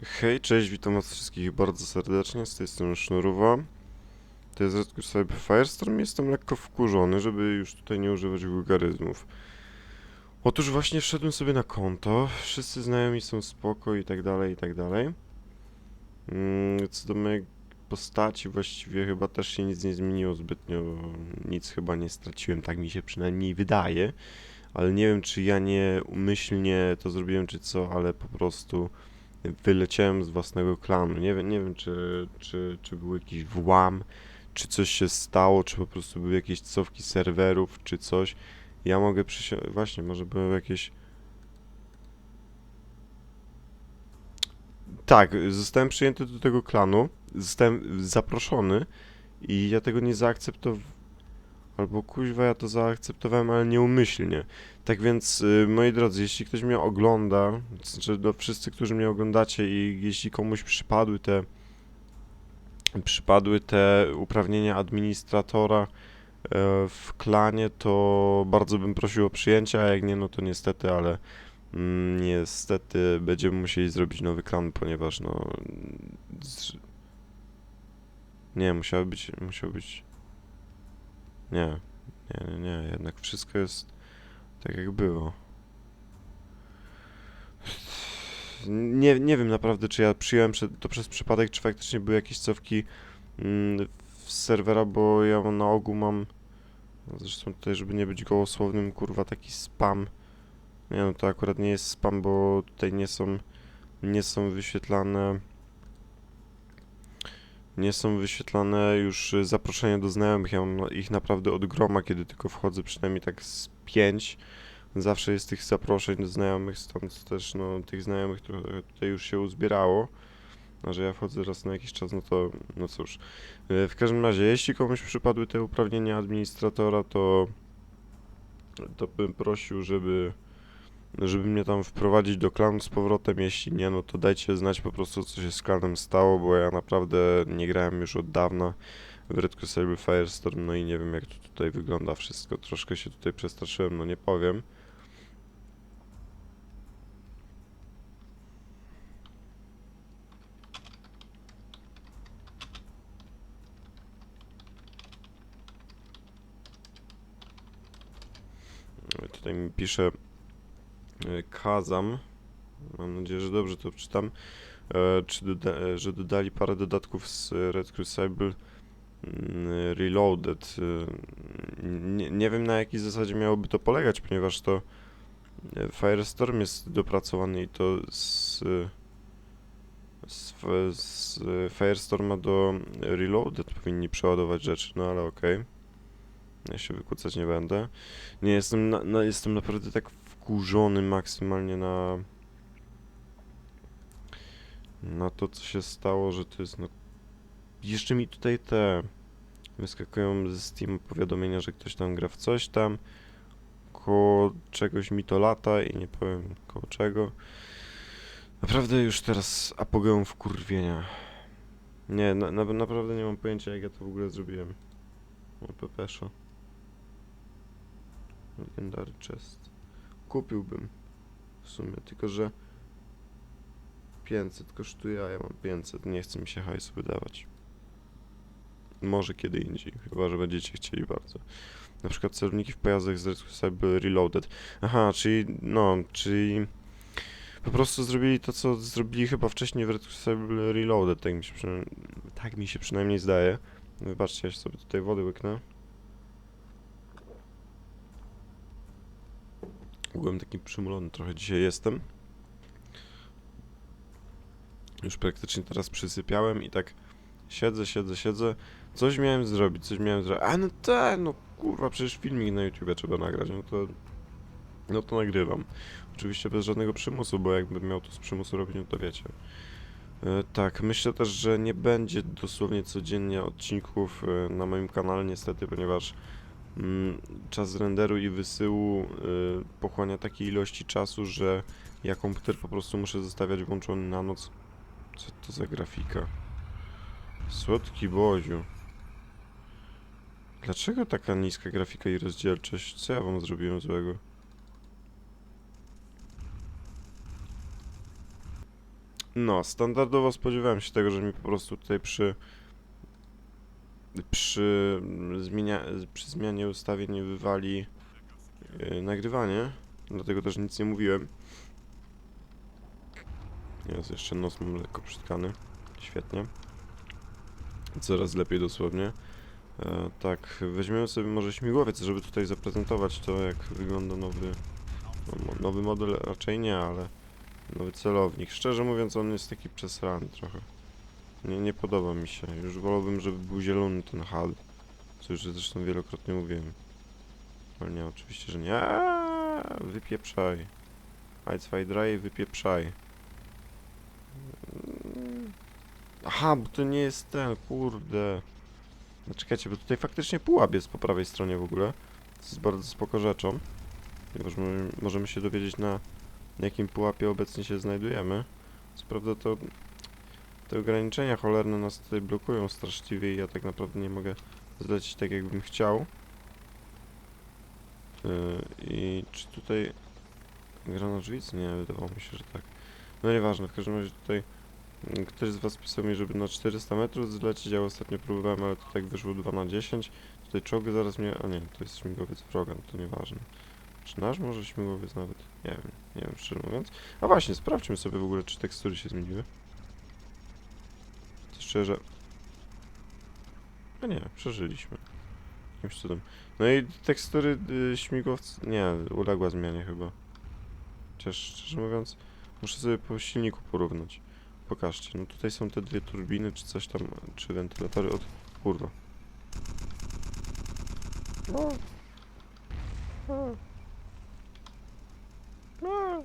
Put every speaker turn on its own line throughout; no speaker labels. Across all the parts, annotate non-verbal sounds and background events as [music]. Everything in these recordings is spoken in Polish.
Hej, cześć, witam was wszystkich bardzo serdecznie, z tej strony Sznurowa. To jest Redcure Cyber Firestorm, jestem lekko wkurzony, żeby już tutaj nie używać wulgaryzmów. Otóż właśnie wszedłem sobie na konto, wszyscy znajomi są spoko i tak dalej, i tak dalej. Mm, Co do mojej postaci właściwie chyba też się nic nie zmieniło zbytnio, nic chyba nie straciłem, tak mi się przynajmniej wydaje. Ale nie wiem czy ja nie umyślnie to zrobiłem czy co, ale po prostu wyleciałem z własnego klanu. Nie wiem, nie wiem czy, czy, czy był jakiś włam, czy coś się stało, czy po prostu były jakieś cofki serwerów, czy coś. Ja mogę przysiąść. Właśnie, może były jakieś. Tak, zostałem przyjęty do tego klanu, zostałem zaproszony i ja tego nie zaakceptowałem. Albo kuźwa, ja to zaakceptowałem, ale nieumyślnie. Tak więc, y, moi drodzy, jeśli ktoś mnie ogląda, znaczy no, wszyscy, którzy mnie oglądacie i jeśli komuś przypadły te przypadły te uprawnienia administratora e, w klanie, to bardzo bym prosił o przyjęcie, a jak nie, no to niestety, ale mm, niestety będziemy musieli zrobić nowy klan, ponieważ no... Nie, musiały być, musiał być... Nie, nie, nie, nie, jednak wszystko jest tak jak było. Nie, nie wiem naprawdę, czy ja przyjąłem to przez przypadek, czy faktycznie były jakieś cofki mm, w serwera, bo ja na ogół mam. Zresztą tutaj, żeby nie być gołosłownym, kurwa, taki spam. Nie no, to akurat nie jest spam, bo tutaj nie są, nie są wyświetlane. Nie są wyświetlane już y, zaproszenia do znajomych. Ja mam ich naprawdę od groma, kiedy tylko wchodzę, przynajmniej tak z pięć. Zawsze jest tych zaproszeń do znajomych, stąd też no, tych znajomych trochę tutaj już się uzbierało. A że ja wchodzę raz na jakiś czas, no to no cóż. E, W każdym razie, jeśli komuś przypadły te uprawnienia administratora, to to bym prosił, żeby żeby mnie tam wprowadzić do klanu z powrotem. Jeśli nie, no to dajcie znać po prostu, co się z klanem stało, bo ja naprawdę nie grałem już od dawna w Red Crusader Firestorm, no i nie wiem, jak to tutaj wygląda wszystko. Troszkę się tutaj przestraszyłem, no nie powiem. Tutaj mi pisze Kazam. Mam nadzieję, że dobrze to czytam. E, czy doda e, że dodali parę dodatków z Red Crucible mm, Reloaded. E, Nie, nie wiem na jakiej zasadzie miałoby to polegać, ponieważ to e, Firestorm jest dopracowany i to z, z, z Firestorma do Reloaded powinni przeładować rzeczy, no ale okej. Ja się wykłócać nie będę. Nie, jestem, na, no, jestem naprawdę tak wkurzony maksymalnie na na to, co się stało, że to jest no... Jeszcze mi tutaj te wyskakują ze Steam powiadomienia, że ktoś tam gra w coś tam koło czegoś mi to lata i nie powiem koło czego. Naprawdę już teraz apogeum wkurwienia. Nie, na, na, naprawdę nie mam pojęcia jak ja to w ogóle zrobiłem. O, pepeszo. Legendary chest. Kupiłbym w sumie, tylko że 500 kosztuje, a ja mam 500. Nie chce mi się hajsu wydawać. Może kiedy indziej, chyba że będziecie chcieli bardzo. Na przykład celowniki w pojazdach z Red reloaded. Aha, czyli no, czyli po prostu zrobili to, co zrobili chyba wcześniej w Red Reloaded, tak mi się, tak mi się przynajmniej zdaje. Wybaczcie, ja sobie tutaj wody łyknę. Byłem taki przymulony trochę dzisiaj jestem. Już praktycznie teraz przysypiałem i tak siedzę, siedzę, siedzę. Coś miałem zrobić, coś miałem zrobić. A no tak, no kurwa, przecież filmik na YouTube trzeba nagrać, no to... No to nagrywam. Oczywiście bez żadnego przymusu, bo jakbym miał to z przymusu robić, no to wiecie. E, tak, myślę też, że nie będzie dosłownie codziennie odcinków e, na moim kanale niestety, ponieważ czas renderu i wysyłu e, pochłania takiej ilości czasu, że ja komputer po prostu muszę zostawiać włączony na noc. Co to za grafika? Słodki Boziu. Dlaczego taka niska grafika i rozdzielczość? Co ja wam zrobiłem złego? No, standardowo spodziewałem się tego, że mi po prostu tutaj przy przy, zmienia, przy zmianie ustawień wywali yy, nagrywanie, dlatego też nic nie mówiłem. Jest jeszcze nos mam lekko przytkany, świetnie. Coraz lepiej dosłownie. E, tak, weźmiemy sobie może śmigłowiec, żeby tutaj zaprezentować to, jak wygląda nowy, no, nowy model, raczej nie, ale nowy celownik. Szczerze mówiąc, on jest taki przesrany trochę. Nie, nie podoba mi się. Już wolałbym, żeby był zielony ten HUD. Co już zresztą wielokrotnie mówiłem. Ale nie, oczywiście, że nie. Eee, Wypieprzaj. Dry, wypieprzaj. Mm. Aha, bo to nie jest ten, kurde. No czekajcie, bo tutaj faktycznie pułap jest po prawej stronie w ogóle. To jest bardzo spoko rzeczą. Możemy, się dowiedzieć na jakim pułapie obecnie się znajdujemy. Co prawda to te ograniczenia cholerne nas tutaj blokują straszliwie i ja tak naprawdę nie mogę zlecić tak jakbym chciał. Yy, I czy tutaj granat żwic? Nie, wydawało mi się, że tak. No nieważne, w każdym razie tutaj ktoś z was pisał mi, żeby na 400 metrów zlecieć, ja ostatnio próbowałem, ale to tak wyszło 2 na 10. Tutaj czołg zaraz mnie... a nie, to jest śmigłowiec wroga, no to nieważne. Czy nasz może śmigłowiec nawet? Nie wiem, nie wiem szczerze mówiąc. A właśnie, sprawdźmy sobie w ogóle, czy tekstury się zmieniły. Szczerze... A nie, przeżyliśmy. Jakimś cudem. No i tekstury y, śmigłowca... Nie, uległa zmianie chyba. Chociaż szczerze mówiąc, muszę sobie po silniku porównać. Pokażcie, no tutaj są te dwie turbiny, czy coś tam, czy wentylatory od... Kurwa. No. No. No.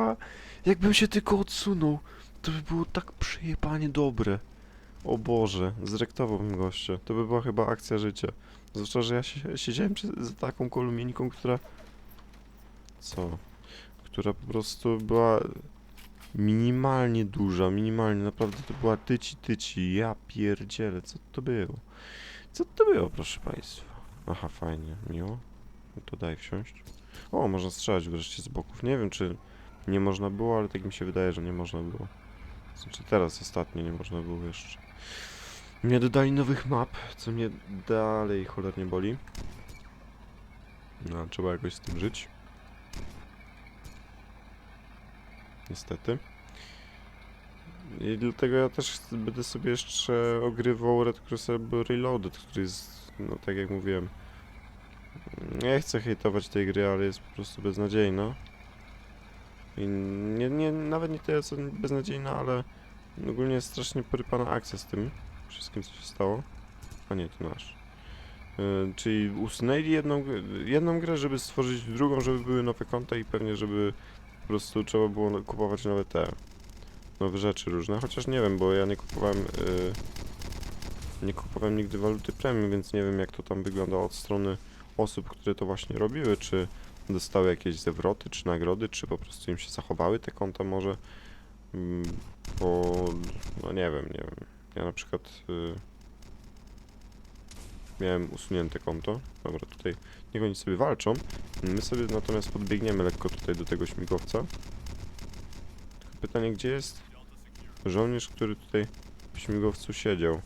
Kurwa, jakbym się tylko odsunął, to by było tak przyjebanie dobre. O Boże, zrektowałbym gościa. To by była chyba akcja życia. Zwłaszcza, że ja siedziałem za taką kolumieńką, która... Co? Która po prostu była minimalnie duża, minimalnie, naprawdę to była tyci tyci. Ja pierdzielę, co to było? Co to było, proszę państwa? Aha, fajnie, miło. No to daj wsiąść. O, można strzelać wreszcie z boków. Nie wiem, czy nie można było, ale tak mi się wydaje, że nie można było. Znaczy teraz ostatnio nie można było jeszcze. Nie dodali nowych map, co mnie dalej cholernie boli. No, trzeba jakoś z tym żyć. Niestety. I dlatego ja też będę sobie jeszcze ogrywał Red Crusader Reloaded, który jest, no tak jak mówiłem, nie chcę hejtować tej gry, ale jest po prostu beznadziejna. I nie, nie, nawet nie tyle co beznadziejna, ale ogólnie jest strasznie porypana akcja z tym wszystkim, co się stało. A nie, to nasz. Yy, czyli usunęli jedną, jedną grę, żeby stworzyć drugą, żeby były nowe konta i pewnie, żeby po prostu trzeba było kupować nowe te nowe rzeczy różne, chociaż nie wiem, bo ja nie kupowałem yy, nie kupowałem nigdy waluty premium, więc nie wiem jak to tam wygląda od strony osób, które to właśnie robiły, czy dostały jakieś zwroty, czy nagrody, czy po prostu im się zachowały te konta może, mm, bo no nie wiem, nie wiem. Ja na przykład y, miałem usunięte konto. Dobra, tutaj niech oni sobie walczą. My sobie natomiast podbiegniemy lekko tutaj do tego śmigłowca. Tylko pytanie, gdzie jest żołnierz, który tutaj w śmigłowcu siedział?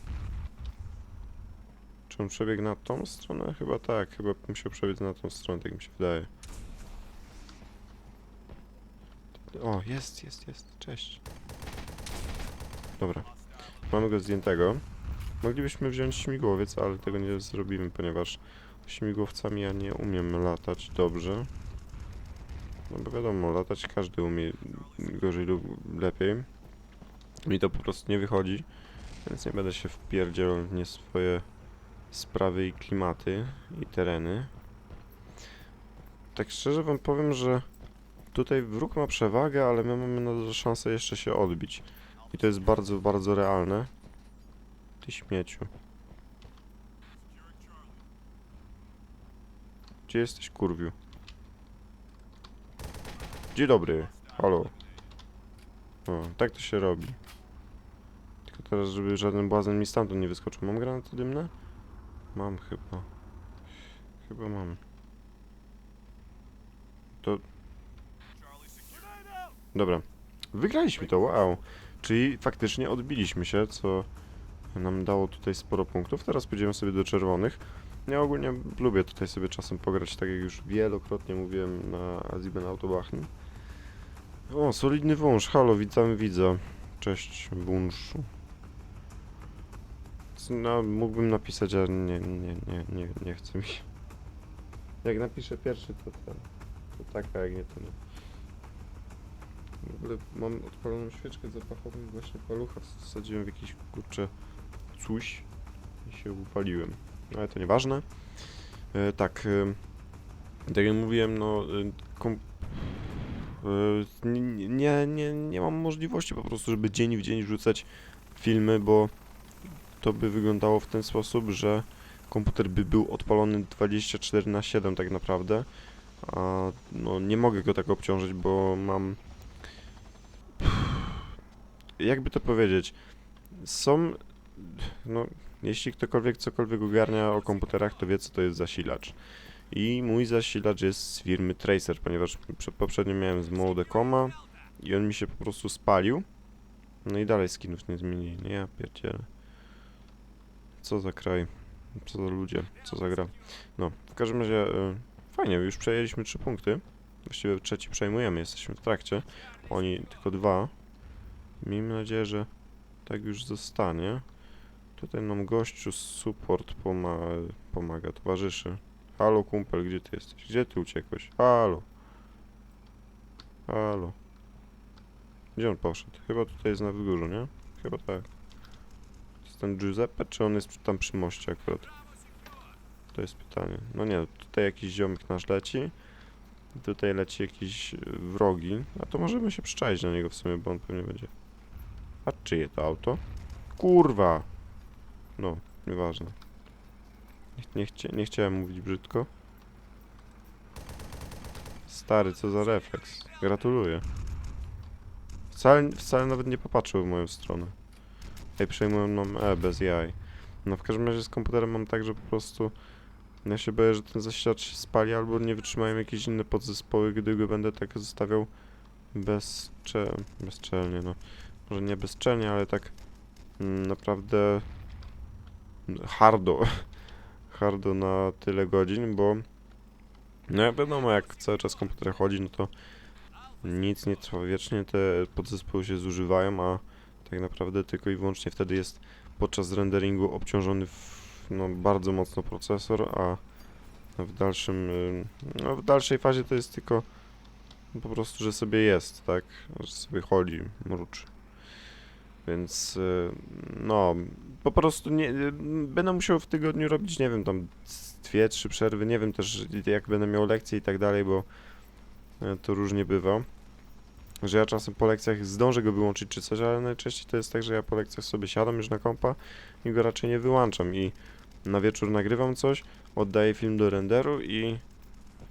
Czy on przebiegł na tą stronę? Chyba tak, chyba musiał przebiec na tą stronę, tak mi się wydaje. O, jest, jest, jest, cześć. Dobra, mamy go zdjętego. Moglibyśmy wziąć śmigłowiec, ale tego nie zrobimy, ponieważ śmigłowcami ja nie umiem latać dobrze. No bo wiadomo, latać każdy umie gorzej lub lepiej. Mi to po prostu nie wychodzi, więc nie będę się wpierdzielał w nie swoje sprawy i klimaty i tereny. Tak szczerze wam powiem, że tutaj wróg ma przewagę, ale my mamy na szansę jeszcze się odbić. I to jest bardzo, bardzo realne. Ty śmieciu. Gdzie jesteś, kurwiu? Dzień dobry. Halo. O, tak to się robi. Tylko teraz, żeby żaden błazen mi stamtąd nie wyskoczył. Mam granaty dymne? Mam chyba. Chyba mam. To... Dobra. Wygraliśmy to, wow. Czyli faktycznie odbiliśmy się, co nam dało tutaj sporo punktów. Teraz pójdziemy sobie do czerwonych. Ja ogólnie lubię tutaj sobie czasem pograć, tak jak już wielokrotnie mówiłem na Aziben Autobahn. O, solidny wąż, halo, witamy widza. Cześć, wążu. No, mógłbym napisać, ale nie, nie, nie, nie, nie chcę mi się. Jak napiszę pierwszy, to ten. To tak, a jak nie, to nie. Ogóle mam odpaloną świeczkę zapachową właśnie palucha wsadziłem w jakiś kurcze coś i się upaliłem. No, ale to nieważne. E, tak, e, tak jak mówiłem, no e, kom, e, nie, nie, nie, mam możliwości po prostu, żeby dzień w dzień wrzucać filmy, bo to by wyglądało w ten sposób, że komputer by był odpalony 24 na 7 tak naprawdę, a no nie mogę go tak obciążyć, bo mam jakby to powiedzieć, są no jeśli ktokolwiek cokolwiek ogarnia o komputerach, to wie co to jest zasilacz. I mój zasilacz jest z firmy Tracer, ponieważ prze- poprzednio miałem z Modecoma i on mi się po prostu spalił. No i dalej skinów nie zmienili. Nie, ja pierdzielę. Co za kraj. Co za ludzie. Co za gra. No, w każdym razie y, fajnie, już przejęliśmy trzy punkty. Właściwie trzeci przejmujemy, jesteśmy w trakcie. Oni tylko dwa. Miejmy nadzieję, że tak już zostanie. Tutaj nam gościu support poma pomaga, towarzyszy. Halo kumpel, gdzie ty jesteś? Gdzie ty uciekłeś? Halo. Halo. Gdzie on poszedł? Chyba tutaj jest na wzgórzu, nie? Chyba tak. Jest ten Giuseppe, czy on jest tam przy moście akurat? To jest pytanie. No nie, tutaj jakiś ziomek nasz leci. Tutaj leci jakiś y, wrogi. A to możemy się przyczaić na niego w sumie, bo on pewnie będzie... A czyje to auto? Kurwa! No, nieważne. Nie, nie, chcia, nie chciałem mówić brzydko. Stary, co za refleks. Gratuluję. Wcale, wcale nawet nie popatrzył w moją stronę. Ej, przejmuję mam E, bez jaj. No w każdym razie z komputerem mam tak, że po prostu ja się boję, że ten zasilacz się spali albo nie wytrzymają jakieś inne podzespoły, gdy go będę tak zostawiał bezcze... bezczelnie, no. Może nie bezczelnie, ale tak mm, naprawdę hardo, [laughs] hardo na tyle godzin, bo no jak wiadomo, jak cały czas komputer chodzi, no to nic nie trwa. Wiecznie, te podzespoły się zużywają, a tak naprawdę tylko i wyłącznie wtedy jest podczas renderingu obciążony w, no, bardzo mocno procesor, a w dalszym, y, no, w dalszej fazie to jest tylko po prostu, że sobie jest, tak, że sobie chodzi, mruczy. Więc y, no, po prostu nie, będę musiał w tygodniu robić, nie wiem, tam dwie, trzy przerwy, nie wiem też jak będę miał lekcje i tak dalej, bo y, to różnie bywa. Że ja czasem po lekcjach zdążę go wyłączyć czy coś, ale najczęściej to jest tak, że ja po lekcjach sobie siadam już na kompa i go raczej nie wyłączam i na wieczór nagrywam coś, oddaję film do renderu i,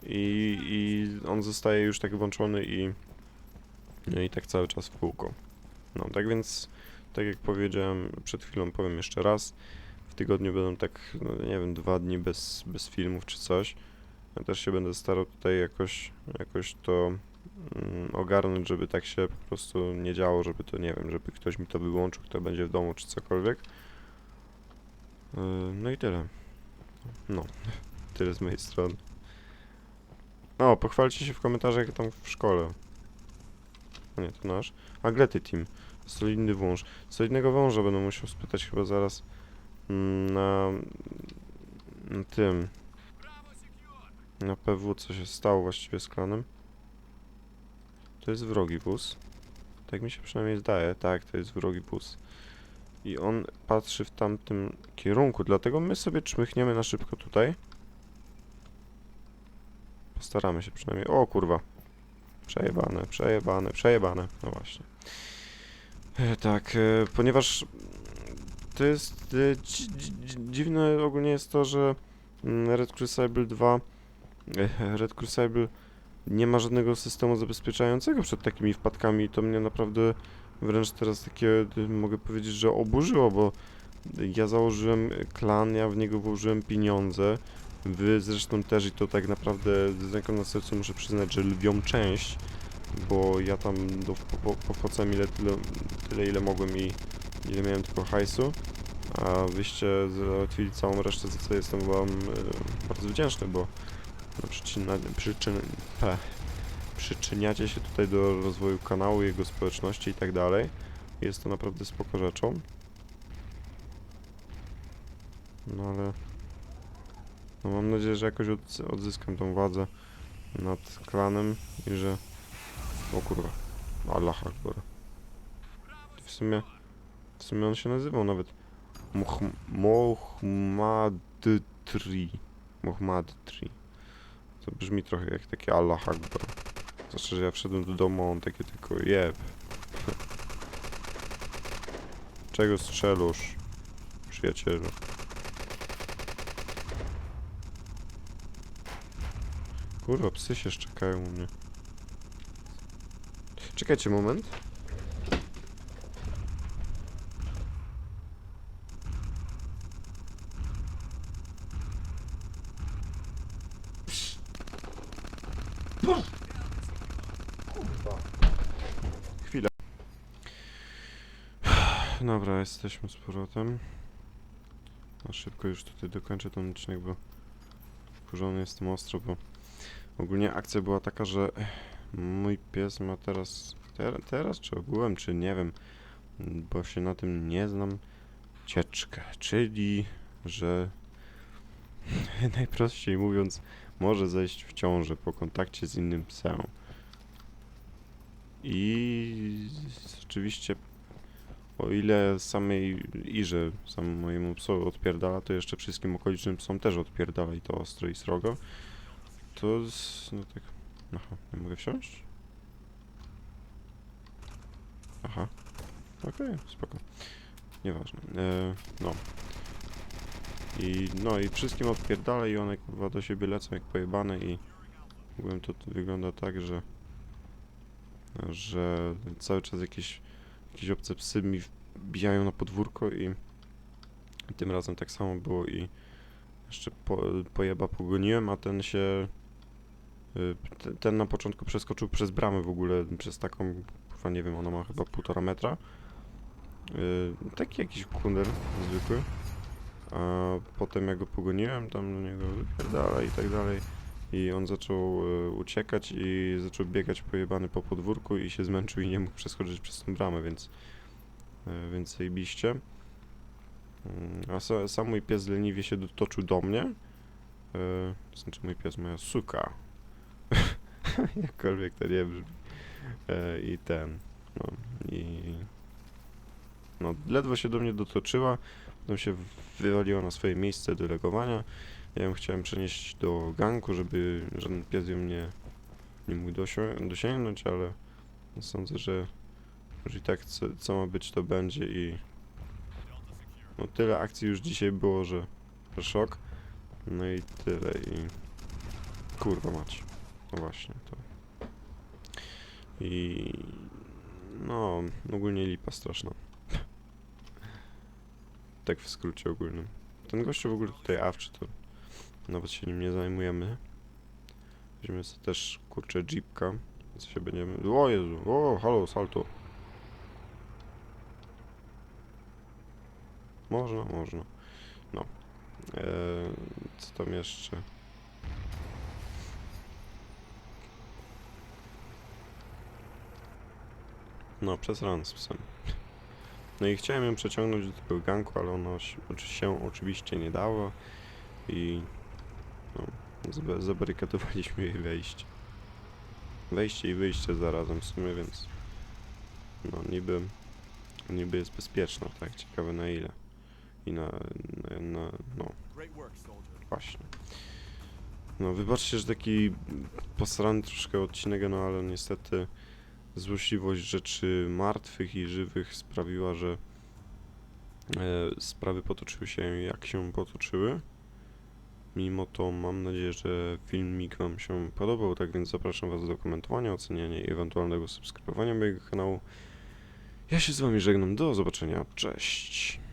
i, i on zostaje już tak włączony i, no i tak cały czas w kółko. No, tak więc, tak jak powiedziałem przed chwilą, powiem jeszcze raz, w tygodniu będą tak, no, nie wiem, dwa dni bez, bez filmów czy coś. Ja też się będę starał tutaj jakoś, jakoś to mm, ogarnąć, żeby tak się po prostu nie działo, żeby to, nie wiem, żeby ktoś mi to wyłączył, kto będzie w domu czy cokolwiek. Yy, No i tyle. No, [laughs] tyle z mojej strony. O, pochwalcie się w komentarzach jak tam w szkole. O nie, to nasz. Aglety Team. Solidny wąż. Solidnego wąża będę musiał spytać chyba zaraz mm, na, na tym. Na PW co się stało właściwie z klanem. To jest wrogi wóz. Tak mi się przynajmniej zdaje. Tak, to jest wrogi wóz. I on patrzy w tamtym kierunku, dlatego my sobie czmychniemy na szybko tutaj. Postaramy się przynajmniej. O kurwa. Przejebane, przejebane, przejebane. No właśnie. E, tak, e, ponieważ to jest e, dzi- dzi- dziwne ogólnie jest to, że mm, Red Crucible 2 e, Red Crucible nie ma żadnego systemu zabezpieczającego przed takimi wpadkami i to mnie naprawdę wręcz teraz takie, mogę powiedzieć, że oburzyło, bo Ja założyłem klan, ja w niego włożyłem pieniądze. Wy zresztą też i to tak naprawdę z ręką na sercu muszę przyznać, że lwią część, bo ja tam do, po, po, popłacałem ile, tyle, tyle ile mogłem i ile miałem tylko hajsu, a wyście załatwili całą resztę, za co jestem wam e, bardzo wdzięczny, bo przyczyna, przyczyn, pe, przyczyniacie się tutaj do rozwoju kanału, jego społeczności i tak dalej. Jest to naprawdę spoko rzeczą. No ale... No mam nadzieję, że jakoś odzy- odzyskam tą władzę nad klanem i że... O kurwa. Allah Akbar. W sumie... W sumie on się nazywał nawet... Moh Mohmadtri. Mohmadtri. To brzmi trochę jak taki Allah Akbar. Zwłaszcza, że ja wszedłem do domu, on takie tylko jeb. [laughs] Czego strzelusz, przyjacielu? Kurwa, psy się szczekają u mnie. Czekajcie moment. Chwilę. [sighs] Dobra, jesteśmy z powrotem. Na szybko już tutaj dokończę ten odcinek, bo wkurzony jestem ostro, bo ogólnie akcja była taka, że mój pies ma teraz, ter, teraz czy ogółem, czy nie wiem, bo się na tym nie znam, cieczkę, czyli, że [laughs] najprościej mówiąc, może zejść w ciążę po kontakcie z innym psem. I oczywiście o ile samej Irze, samemu mojemu psu odpierdala, to jeszcze wszystkim okolicznym psom też odpierdala i to ostro i srogo. To no tak... Aha, nie mogę wsiąść? Aha. Okej, spoko. Nieważne. E, no. I no i wszystkim odpierdala i one kurwa do siebie lecą jak pojebane i ogółem to wygląda tak, że że cały czas jakieś jakieś obce psy mi wbijają na podwórko i tym razem tak samo było i jeszcze po, pojeba pogoniłem, a ten się ten na początku przeskoczył przez bramę w ogóle, przez taką, kurwa nie wiem, ona ma chyba półtora metra. Y, Taki jakiś kunder zwykły. A potem jak go pogoniłem, tam do niego wypierdala i tak dalej. I on zaczął e, uciekać i zaczął biegać pojebany po podwórku i się zmęczył i nie mógł przeskoczyć przez tą bramę, więc e, więc zajebiście. Mm, A sa, sam mój pies leniwie się dotoczył do mnie. Znaczy mój pies, moja suka. [laughs] Jakkolwiek to nie brzmi. E, I ten, no i no ledwo się do mnie dotoczyła, potem się wywaliła na swoje miejsce delegowania. Ja ją chciałem przenieść do ganku, żeby żaden pies ją nie, nie mógł dosięgnąć, ale sądzę, że już i tak co, co ma być, to będzie i no tyle akcji już dzisiaj było, że, szok. No i tyle i kurwa mać. No właśnie to. I no ogólnie lipa straszna. tak w skrócie ogólnym. Ten gościu w ogóle tutaj awczy to nawet się nim nie zajmujemy. Weźmiemy sobie też kurczę jeepka. Co się będziemy. O Jezu, o halo, salto. Można, można. No. Eee, co tam jeszcze? No, przez ran z psem. No i chciałem ją przeciągnąć do tego ganku, ale ono się, oczy- się oczywiście nie dało i no, zaba- zabarykadowaliśmy jej wejście. Wejście i wyjście zarazem w sumie, więc no niby, niby jest bezpieczna, tak? Ciekawe na ile. I na, na, na no. Właśnie. No, wybaczcie, że taki posrany troszkę odcinek, no ale niestety złośliwość rzeczy martwych i żywych sprawiła, że e, sprawy potoczyły się jak się potoczyły. Mimo to mam nadzieję, że filmik Wam się podobał, tak więc zapraszam Was do komentowania, oceniania i ewentualnego subskrybowania mojego kanału. Ja się z Wami żegnam, do zobaczenia, cześć!